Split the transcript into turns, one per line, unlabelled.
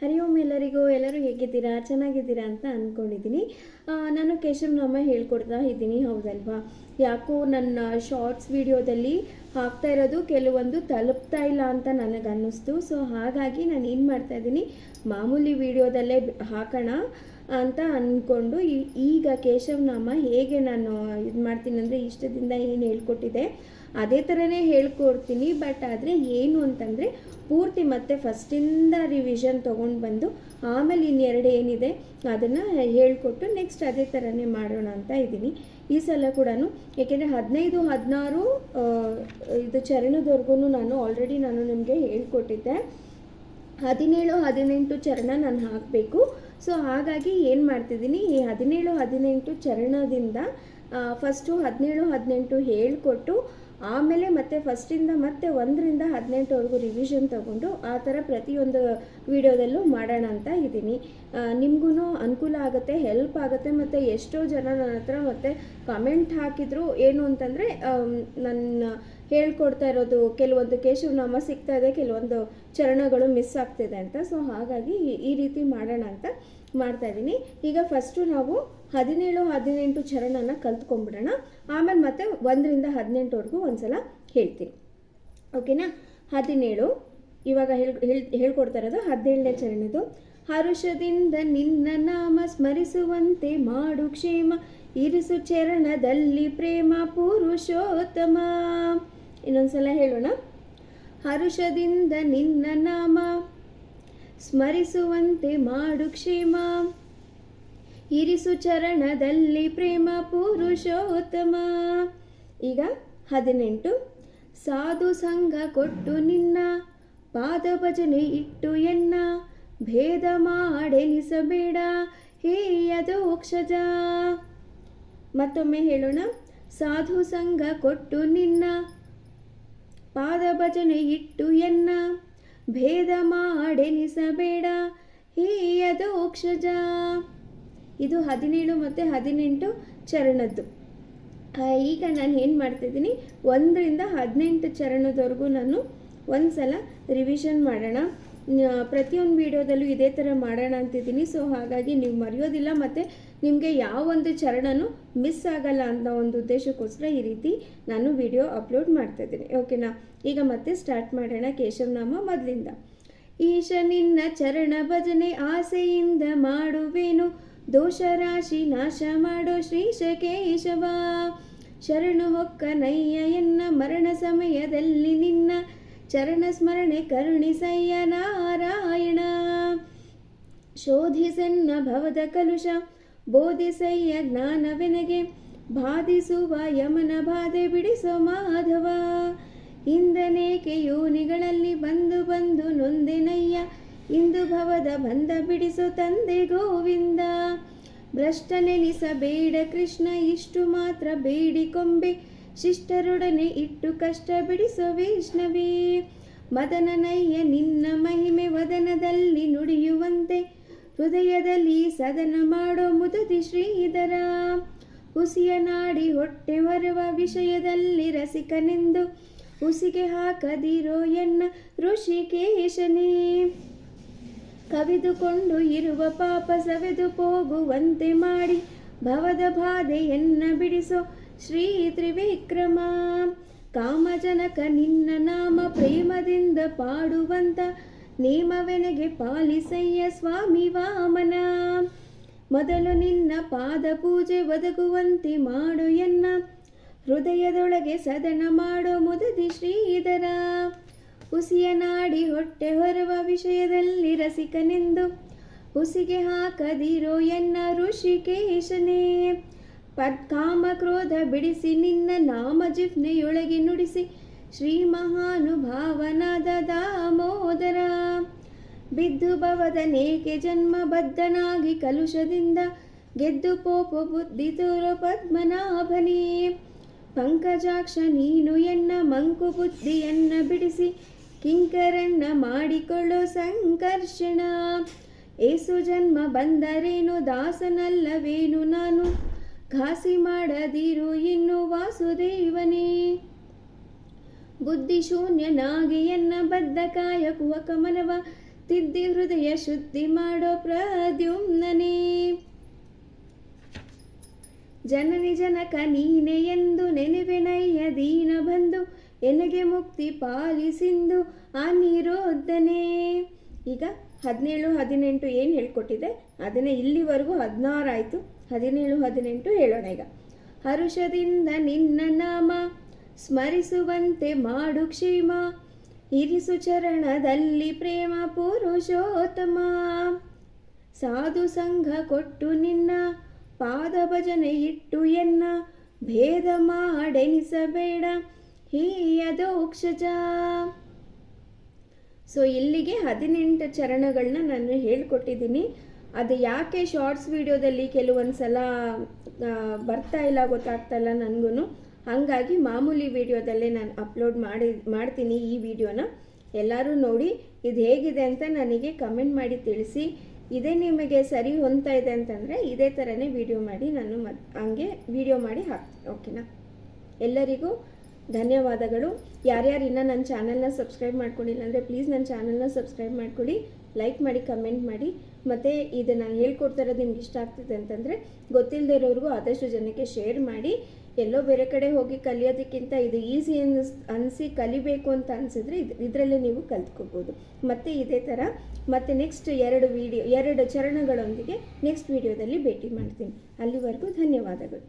ಹರಿ ಓಂ ಎಲ್ಲರಿಗೂ, ಎಲ್ಲರೂ ಹೇಗಿದ್ದೀರಾ? ಚೆನ್ನಾಗಿದ್ದೀರಾ ಅಂತ ಅಂದ್ಕೊಂಡಿದ್ದೀನಿ ನಾನು ಕೇಶವನಾಮ ಹೇಳ್ಕೊಡ್ತಾ ಇದ್ದೀನಿ, ಹೌದಲ್ವಾ? ಯಾಕೋ ನನ್ನ ಶಾರ್ಟ್ಸ್ ವಿಡಿಯೋದಲ್ಲಿ ಹಾಕ್ತಾ ಇರೋದು ಕೆಲವೊಂದು ತಲುಪ್ತಾ ಇಲ್ಲ ಅಂತ ನನಗೆ ಅನ್ನಿಸ್ತು ಸೊ ಹಾಗಾಗಿ ನಾನು ಏನು ಮಾಡ್ತಾ ಇದ್ದೀನಿ, ಮಾಮೂಲಿ ವಿಡಿಯೋದಲ್ಲೇ ಹಾಕೋಣ ಅಂತ ಅಂದ್ಕೊಂಡು ಈಗ ಕೇಶವನಾಮ ಹೇಗೆ ನಾನು ಇದು ಮಾಡ್ತೀನಿ ಅಂದರೆ ಇಷ್ಟದಿಂದ ಏನು ಹೇಳ್ಕೊಟ್ಟಿದೆ ಅದೇ ಥರನೇ ಹೇಳ್ಕೊಡ್ತೀನಿ ಬಟ್ ಆದರೆ ಏನು ಅಂತಂದರೆ ಪೂರ್ತಿ ಮತ್ತೆ ಫಸ್ಟಿಂದ ರಿವಿಷನ್ ತೊಗೊಂಡು ಬಂದು ಆಮೇಲೆ ಇನ್ನೆರಡು ಏನಿದೆ ಅದನ್ನು ಹೇಳ್ಕೊಟ್ಟು ನೆಕ್ಸ್ಟ್ ಅದೇ ಥರನೇ ಮಾಡೋಣ ಅಂತ ಇದ್ದೀನಿ. ಈ ಸಲ ಕೂಡ ಏಕೆಂದರೆ ಹದಿನೈದು, ಹದಿನಾರು ಇದು ಚರಣದವರೆಗೂ ನಾನು ಆಲ್ರೆಡಿ ನಾನು ನಿಮಗೆ ಹೇಳ್ಕೊಟ್ಟಿದ್ದೆ. ಹದಿನೇಳು, ಹದಿನೆಂಟು ಚರಣ ನಾನು ಹಾಕಬೇಕು. ಸೊ ಹಾಗಾಗಿ ಏನು ಮಾಡ್ತಿದ್ದೀನಿ, ಈ ಹದಿನೇಳು, ಹದಿನೆಂಟು ಚರಣದಿಂದ ಫಸ್ಟು ಹದಿನೇಳು, ಹದಿನೆಂಟು ಹೇಳ್ಕೊಟ್ಟು ಆಮೇಲೆ ಮತ್ತೆ ಫಸ್ಟಿಂದ ಮತ್ತೆ ಒಂದರಿಂದ ಹದಿನೆಂಟವರೆಗೂ ರಿವಿಷನ್ ತಗೊಂಡು ಆ ಥರ ಪ್ರತಿಯೊಂದು ವಿಡಿಯೋದಲ್ಲೂ ಮಾಡೋಣ ಅಂತ ಇದ್ದೀನಿ. ನಿಮಗೂ ಅನುಕೂಲ ಆಗುತ್ತೆ ಹೆಲ್ಪ್ ಆಗುತ್ತೆ, ಮತ್ತು ಎಷ್ಟೋ ಜನ ನನ್ನ ಹತ್ರ ಮತ್ತೆ ಕಮೆಂಟ್ ಹಾಕಿದ್ರು, ಏನು ಅಂತಂದರೆ ನನ್ನ ಹೇಳ್ಕೊಡ್ತಾ ಇರೋದು, ಕೆಲವೊಂದು ಕೇಶವನಾಮ ಸಿಗ್ತಾ ಇದೆ, ಕೆಲವೊಂದು ಚರಣಗಳು ಮಿಸ್ ಆಗ್ತಿದೆ ಅಂತ. ಸೊ ಹಾಗಾಗಿ ಈ- ರೀತಿ ಮಾಡೋಣ ಅಂತ ಮಾಡ್ತಾ ಇದ್ದೀನಿ. ಈಗ ಫಸ್ಟು ನಾವು ಹದಿನೇಳು, ಹದಿನೆಂಟು ಚರಣನ ಕಲ್ತ್ಕೊಂಡ್ಬಿಡೋಣ. ಆಮೇಲೆ ಮತ್ತೆ ಒಂದರಿಂದ ಹದಿನೆಂಟುವರೆಗೂ ಒಂದ್ಸಲ ಹೇಳ್ತೀನಿ. ಓಕೆನಾ ಹದಿನೇಳು. ಇವಾಗ ಹೇಳ್, ಹೇಳ್- ಹೇಳ್ಕೊಡ್ತಾ ಇರೋದು ಹದಿನೇಳನೇ ಚರಣದ್ದು. ಹರುಷದಿಂದ ನಿನ್ನ ನಾಮ ಸ್ಮರಿಸುವಂತೆ ಮಾಡು ಕ್ಷೇಮ. ಇರಿಸು ಚರಣದಲ್ಲಿ ಪ್ರೇಮ ಪುರುಷೋತ್ತಮ. ಇನ್ನೊಂದ್ಸಲ ಹೇಳೋಣ. ಹರುಷದಿಂದ ನಿನ್ನ ನಾಮ, ಸ್ಮರಿಸುವಂತೆ ಮಾಡು ಕ್ಷೇಮ. ಇರಿಸು ಚರಣದಲ್ಲಿ ಪ್ರೇಮ ಪುರುಷೋತ್ತಮ. ಈಗ ಹದಿನೆಂಟು. ಸಾಧು ಸಂಘ ಕೊಟ್ಟು ನಿನ್ನ, ಪಾದ ಭಜನೆ ಇಟ್ಟು ಎನ್ನ. ಭೇದ ಮಾಡೆನಿಸಬೇಡ ಹೇಯದೋಕ್ಷಜ ಮತ್ತೊಮ್ಮೆ ಹೇಳೋಣ. ಸಾಧು ಸಂಘ ಕೊಟ್ಟು ನಿನ್ನ ಪಾದ ಭಜನೆ ಇಟ್ಟು ಎನ್ನ. ಭೇದ ಮಾಡೆನಿಸಬೇಡ ಹೇಯದೋಕ್ಷಜ ಇದು ಹದಿನೇಳು ಮತ್ತು ಹದಿನೆಂಟು ಚರಣದ್ದು. ಈಗ ನಾನು ಏನು ಮಾಡ್ತಿದ್ದೀನಿ ಒಂದರಿಂದ ಹದಿನೆಂಟು ಚರಣದವರೆಗೂ ನಾನು ಒಂದು ಸಲ ರಿವಿಷನ್ ಮಾಡೋಣ. ಪ್ರತಿಯೊಂದು ವಿಡಿಯೋದಲ್ಲೂ ಇದೇ ಥರ ಮಾಡೋಣ ಅಂತಿದ್ದೀನಿ. ಸೊ ಹಾಗಾಗಿ ನೀವು ಮರೆಯೋದಿಲ್ಲ ಮತ್ತು ನಿಮಗೆ ಯಾವ ಒಂದು ಚರಣನೂ ಮಿಸ್ ಆಗಲ್ಲ ಅಂತ ಒಂದು ಉದ್ದೇಶಕ್ಕೋಸ್ಕರ ಈ ರೀತಿ ನಾನು ವಿಡಿಯೋ ಅಪ್ಲೋಡ್ ಮಾಡ್ತಾ ಇದ್ದೀನಿ. ಓಕೆನಾ ಈಗ ಮತ್ತೆ ಸ್ಟಾರ್ಟ್ ಮಾಡೋಣ ಕೇಶವನಾಮ ಮೊದಲಿಂದ. ಈಶ ನಿನ್ನ ಚರಣ ಭಜನೆ ಆಸೆಯಿಂದ ಮಾಡುವೇನು ದೋಷ ರಾಶಿ ನಾಶ ಮಾಡೋ ಶ್ರೀಶ ಕೇಶವ. ಶರಣು ಹೊಕ್ಕ ನಯ್ಯ ಎನ್ನ ಮರಣ ಸಮಯದಲ್ಲಿ ನಿನ್ನ ಚರಣ ಸ್ಮರಣೆ ಕರುಣಿಸಯ್ಯ ನಾರಾಯಣ. ಶೋಧಿಸೆನ್ನ ಭವದ ಕಲುಷ ಬೋಧಿಸಯ್ಯ ಜ್ಞಾನವೆನಗೆ ಬಾಧಿಸುವ ಯಮನ ಬಾಧೆ ಬಿಡಿಸೋ ಮಾಧವ. ಇಂದನೇಕೆ ಯೋನಿಗಳಲ್ಲಿ ಬಂದು ಬಂದು ನೊಂದಿನಯ್ಯ ಇಂದು ಭವದ ಬಂಧ ಬಿಡಿಸು ತಂದೆ ಗೋವಿಂದ. ಭ್ರಷ್ಟನೆನಿಸಬೇಡ ಕೃಷ್ಣ, ಇಷ್ಟು ಮಾತ್ರ ಬೇಡಿಕೊಂಬೆ ಶಿಷ್ಟರೊಡನೆ ಇಟ್ಟು ಕಷ್ಟ ಬಿಡಿಸೋ ವೈಷ್ಣವೇ. ಮದನನಯ್ಯ, ನಿನ್ನ ಮಹಿಮೆ ವದನದಲ್ಲಿ ನುಡಿಯುವಂತೆ ಹೃದಯದಲ್ಲಿ ಸದನ ಮಾಡೋ ಮುದತಿ ಶ್ರೀಧರ. ಹುಸಿಯ ನಾಡಿ ಹೊಟ್ಟೆ ಹೊರುವ ವಿಷಯದಲ್ಲಿ ರಸಿಕನೆಂದು ಹುಸಿಗೆ ಹಾಕದಿರೋ ಎನ್ನ ಋಷಿಕೇಶನೇ. ಕವಿದುಕೊಂಡು ಇರುವ ಪಾಪ ಸವೆದು ಹೋಗುವಂತೆ ಮಾಡಿ ಭವದ ಬಾಧೆಯನ್ನ ಬಿಡಿಸೋ ಶ್ರೀ ತ್ರಿವಿಕ್ರಮ ಕಾಮಜನಕ ನಿನ್ನ ನಾಮ ಪ್ರೇಮದಿಂದ ಪಾಡುವಂತ ನೇಮವೆನಗೆ ಪಾಲಿಸಯ್ಯ ಸ್ವಾಮಿ ವಾಮನ. ಮೊದಲು ನಿನ್ನ ಪಾದ ಪೂಜೆ ಒದಗುವಂತೆ ಮಾಡು ಎನ್ನ. ಹೃದಯದೊಳಗೆ ಸದನ ಮಾಡೋ ಮುದದಿ ಶ್ರೀಧರ. ಹುಸಿಯ ನಾಡಿ ಹೊಟ್ಟೆ ಹೊರುವ ವಿಷಯದಲ್ಲಿ ರಸಿಕನೆಂದು ಹುಸಿಗೆ ಹಾಕದಿರೋ ಎನ್ನ ಋಷಿಕೇಶನೇ. ಪದ್ ಕಾಮ ಕ್ರೋಧ ಬಿಡಿಸಿ ನಿನ್ನ ನಾಮ ಜಿಫ್ನೆಯೊಳಗೆ ನುಡಿಸಿ. ಶ್ರೀ ಮಹಾನುಭಾವನದ ದಾಮೋದರ, ಬಿದ್ದು ಭವದನೇಕೆ ಜನ್ಮಬದ್ಧನಾಗಿ ಕಲುಷದಿಂದ ಗೆದ್ದು ಪೋಪು ಬುದ್ಧಿ ತೋರು ಪದ್ಮನಾಭನೇ. ಪಂಕಜಾಕ್ಷ ನೀನು ಎನ್ನ ಮಂಕು ಬುದ್ಧಿಯನ್ನ ಬಿಡಿಸಿ, ಕಿಂಕರನ್ನ ಮಾಡಿಕೊಳ್ಳೋ ಸಂಕರ್ಷಣ. ಏಸು ಜನ್ಮ ಬಂದರೇನು, ದಾಸನಲ್ಲವೇನು ನಾನು? ಘಾಸಿ ಮಾಡದಿರು ಇನ್ನು ವಾಸುದೇವನೇ. ಬುದ್ಧಿ ಶೂನ್ಯ ಎನ್ನ ಬದ್ಧ ಕಾಯಕುವ ಕಮಲವ, ತಿದ್ದಿ ಹೃದಯ ಶುದ್ಧಿ ಮಾಡೋ ಪ್ರದ್ಯುಮ್ನನೇ. ಜನನಿ ಜನಕ ನೀನೆ ಎಂದು ನೆನೆವೆನಯ್ಯ ದೀನ ಬಂದು ಎನಗೆ ಮುಕ್ತಿ ಪಾಲಿಸಿಂದು ಅನಿರೋಧನೆ ಈಗ ಹದಿನೇಳು, ಹದಿನೆಂಟು ಏನು ಹೇಳ್ಕೊಟ್ಟಿದೆ? ಅದನ್ನೇ ಇಲ್ಲಿವರೆಗೂ ಹದಿನಾರು ಆಯಿತು. ಹದಿನೇಳು, ಹದಿನೆಂಟು ಹೇಳೋಣ ಈಗ. ಹರುಷದಿಂದ ನಿನ್ನ ನಾಮ, ಸ್ಮರಿಸುವಂತೆ ಮಾಡು ಕ್ಷೇಮ. ಇರಿಸು ಚರಣದಲ್ಲಿ ಪ್ರೇಮ ಪುರುಷೋತ್ತಮ. ಸಾಧು ಸಂಘ ಕೊಟ್ಟು ನಿನ್ನ, ಪಾದ ಭಜನೆ ಇಟ್ಟು ಎನ್ನ. ಭೇದ ಮಾಡೆನಿಸಬೇಡ ಹೀಯದೋಕ್ಷಜ ಸೊ ಇಲ್ಲಿಗೆ ಹದಿನೆಂಟು ಚರಣಗಳನ್ನ ನಾನು ಹೇಳ್ಕೊಟ್ಟಿದ್ದೀನಿ. ಅದು ಯಾಕೆ ಶಾರ್ಟ್ಸ್ ವಿಡಿಯೋದಲ್ಲಿ ಕೆಲವೊಂದು ಸಲ ಬರ್ತಾ ಇಲ್ಲ ಗೊತ್ತಾಗ್ತಾ ಇಲ್ಲ ನನಗೂ ಹಾಗಾಗಿ ಮಾಮೂಲಿ ವಿಡಿಯೋದಲ್ಲೇ ನಾನು ಅಪ್ಲೋಡ್ ಮಾಡಿ, ಮಾಡ್ತೀನಿ ಈ ವಿಡಿಯೋನ ಎಲ್ಲರೂ ನೋಡಿ ಇದು ಹೇಗಿದೆ ಅಂತ ನನಗೆ ಕಮೆಂಟ್ ಮಾಡಿ ತಿಳಿಸಿ. ಇದೇ ನಿಮಗೆ ಸರಿ ಹೊಂತಾ ಇದೆ ಅಂತಂದರೆ ಇದೇ ಥರನೇ ವಿಡಿಯೋ ಮಾಡಿ ನಾನು ಮತ್ ಹಂಗೆ ವಿಡಿಯೋ ಮಾಡಿ ಹಾಕ್ತೀನಿ ಓಕೆನಾ ಎಲ್ಲರಿಗೂ ಧನ್ಯವಾದಗಳು. ಯಾರ್ಯಾರು ಇನ್ನೂ ನನ್ನ ಚಾನಲ್ನ ಸಬ್ಸ್ಕ್ರೈಬ್ ಮಾಡ್ಕೊಂಡಿಲ್ಲ ಅಂದರೆ ಪ್ಲೀಸ್ ನನ್ನ ಚಾನಲ್ನ ಸಬ್ಸ್ಕ್ರೈಬ್ ಮಾಡ್ಕೊಳ್ಳಿ ಲೈಕ್ ಮಾಡಿ, ಕಮೆಂಟ್ ಮಾಡಿ. ಮತ್ತು ಇದು ನಾನು ಹೇಳ್ಕೊಡ್ತಾ ನಿಮ್ಗೆ ಇಷ್ಟ ಆಗ್ತಿದೆ ಅಂತಂದರೆ ಗೊತ್ತಿಲ್ಲದೆ ಇರೋರಿಗೂ ಆದಷ್ಟು ಜನಕ್ಕೆ ಶೇರ್ ಮಾಡಿ. ಎಲ್ಲೋ ಬೇರೆ ಕಡೆ ಹೋಗಿ ಕಲಿಯೋದಕ್ಕಿಂತ ಇದು ಈಸಿ ಅನ್ಸ್ ಅನಿಸಿ ಕಲಿಬೇಕು ಅಂತ ಅನಿಸಿದ್ರೆ ಇದು, ಇದರಲ್ಲೇ ನೀವು ಕಲ್ತ್ಕೋಬೋದು. ಮತ್ತು ಇದೇ ಥರ ಮತ್ತು ನೆಕ್ಸ್ಟ್ ಎರಡು ವಿಡಿಯೋ, ಎರಡು ಚರಣಗಳೊಂದಿಗೆ ನೆಕ್ಸ್ಟ್ ವಿಡಿಯೋದಲ್ಲಿ ಭೇಟಿ ಮಾಡ್ತೀನಿ. ಅಲ್ಲಿವರೆಗೂ ಧನ್ಯವಾದಗಳು.